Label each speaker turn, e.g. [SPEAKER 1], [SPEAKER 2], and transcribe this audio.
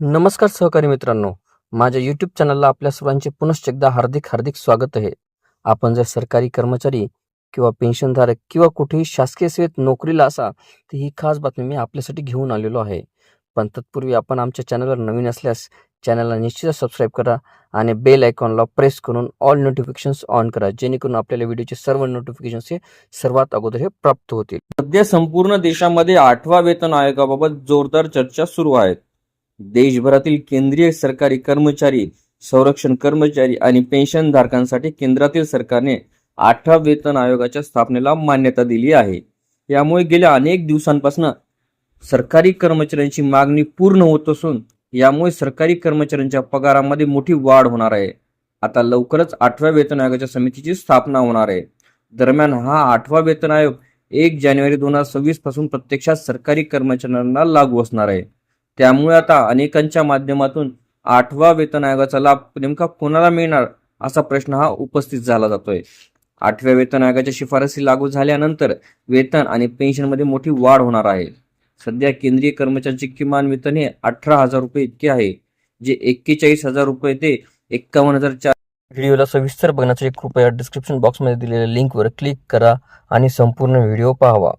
[SPEAKER 1] नमस्कार सहकारी मित्रांनो. माझ्या यूट्यूब चॅनलला आपल्या सर्वांचे पुनश्च एकदा हार्दिक हार्दिक स्वागत आहे. आपण जर सरकारी कर्मचारी किंवा पेन्शनधारक किंवा कुठेही शासकीय सेवेत नोकरीला असा तर ही खास बातमी मी आपल्यासाठी घेऊन आलेलो आहे. पण तत्पूर्वी आपण आमच्या चॅनलवर नवीन असल्यास चॅनलला निश्चितच सबस्क्राईब करा आणि बेल आयकॉनला प्रेस करून ऑल नोटिफिकेशन्स ऑन करा जेणेकरून आपल्याला व्हिडिओचे सर्व नोटिफिकेशन्स हे सर्वात अगोदर हे प्राप्त होतील.
[SPEAKER 2] सध्या संपूर्ण देशामध्ये आठवा वेतन आयोगाबाबत जोरदार चर्चा सुरू आहेत. देशभरातील केंद्रीय सरकारी कर्मचारी संरक्षण कर्मचारी आणि पेन्शनधारकांसाठी केंद्रातील सरकारने आठव्या वेतन आयोगाच्या स्थापनेला मान्यता दिली आहे. यामुळे गेल्या अनेक दिवसांपासून सरकारी कर्मचाऱ्यांची मागणी पूर्ण होत असून यामुळे सरकारी कर्मचाऱ्यांच्या पगारामध्ये मोठी वाढ होणार आहे. आता लवकरच आठव्या वेतन आयोगाच्या समितीची स्थापना होणार आहे. दरम्यान हा आठवा वेतन आयोग एक जानेवारी दोन हजार सव्वीसपासून प्रत्यक्षात सरकारी कर्मचाऱ्यांना लागू असणार आहे. त्यामुळे आता अनेकांच्या माध्यमातून आठवा वेतन आयोगाचा लाभ नेमका कोणाला मिळणार असा प्रश्न हा उपस्थित झाला जातोय. आठव्या वेतन आयोगाच्या शिफारसी लागू झाल्यानंतर वेतन आणि पेन्शनमध्ये मोठी वाढ होणार आहे. सध्या केंद्रीय कर्मचाऱ्यांचे किमान वेतन हे अठरा हजार रुपये इतके आहे जे एक्केचाळीस हजार रुपये ते एक्कावन्न हजार चार
[SPEAKER 1] व्हिडिओला सविस्तर बघण्यासाठी कृपया डिस्क्रिप्शन बॉक्समध्ये दिलेल्या लिंकवर क्लिक करा आणि संपूर्ण व्हिडिओ पाहावा.